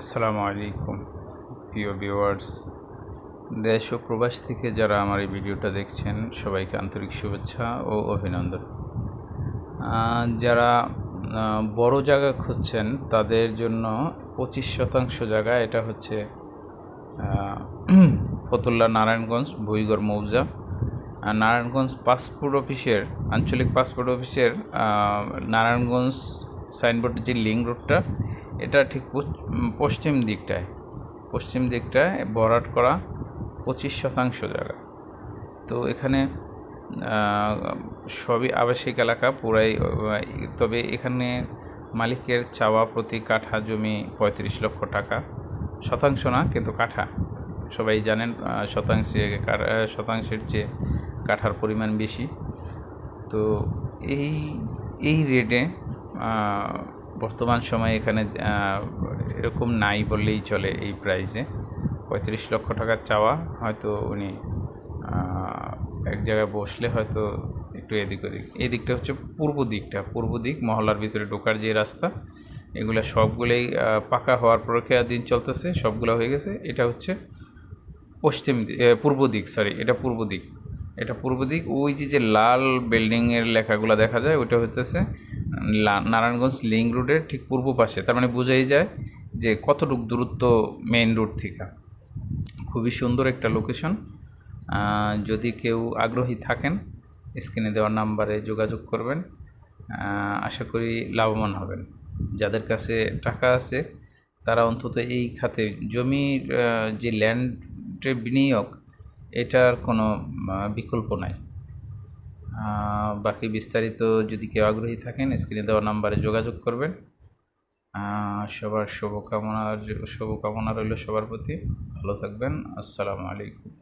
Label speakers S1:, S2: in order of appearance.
S1: আসসালামু আলাইকুম, প্রিয় ভিউয়ার্স। দেশ ও প্রবাস থেকে যারা আমার এই ভিডিওটা দেখছেন, সবাইকে আন্তরিক শুভেচ্ছা ও অভিনন্দন। যারা বড় জায়গা খুঁজছেন, তাদের জন্য পঁচিশ শতাংশ জায়গা এটা হচ্ছে ফতুল্লা নারায়ণগঞ্জ, ভুইগড়, মৌজা। নারায়ণগঞ্জ পাসপোর্ট অফিসের, আঞ্চলিক পাসপোর্ট অফিসের নারায়ণগঞ্জ সাইনবোর্ডের যে লিঙ্ক রোডটা এটা ঠিক পশ্চিম দিকটায়। পশ্চিম দিকটায় বরাট করা পঁচিশ শতাংশ জায়গা। তো এখানে সবই আবাসিক এলাকা পুরাই তবে এখানে মালিকের চাওয়া প্রতি কাঠা জমি পঁয়ত্রিশ লক্ষ টাকা। শতাংশ না, কিন্তু কাঠা। সবাই জানেন শতাংশে শতাংশের চেয়ে কাঠার পরিমাণ বেশি। তো এই এই রেটে বর্তমান সময়ে এখানে এরকম নাই বললেই চলে এই প্রাইসে পঁয়ত্রিশ লক্ষ টাকার চাওয়া, হয়তো উনি এক জায়গায় বসলে হয়তো একটু এদিক ওদিক। এই দিকটা হচ্ছে পূর্ব দিকটা, পূর্ব দিক মহলার ভিতরে ঢোকার যে রাস্তা, এগুলো সবগুলোই পাকা হওয়ার প্রক্রিয়া দিন চলতেছে, সবগুলো হয়ে গেছে। এটা হচ্ছে পশ্চিম পূর্ব দিক সরি এটা পূর্ব দিক। এটা পূর্ব দিক, ওই যে যে লাল বিল্ডিংয়ের লেখাগুলো দেখা যায়, ওইটা হচ্ছে নারায়ণগঞ্জ লিঙ্ক রোডের ঠিক পূর্ব পাশে। তার মানে বোঝাই যায় যে কতটুকু দূরত্ব মেইন রোড থেকে। খুবই সুন্দর একটা লোকেশন। যদি কেউ আগ্রহী থাকেন, স্ক্রিনে দেওয়া নাম্বারে যোগাযোগ করবেন। আশা করি লাভবান হবেন। যাদের কাছে টাকা আছে, তারা অন্তত এই খাতে জমির যে ল্যান্ডের বিনিয়োগ, এটার কোনো বিকল্প নাই। বাকি বিস্তারিত যদি কেউ আগ্রহী থাকেন স্ক্রিনে দেওয়া নাম্বারে যোগাযোগ করবেন। সবার শুভকামনা শুভকামনা রইল সবার প্রতি। ভালো থাকবেন। আসসালামু আলাইকুম।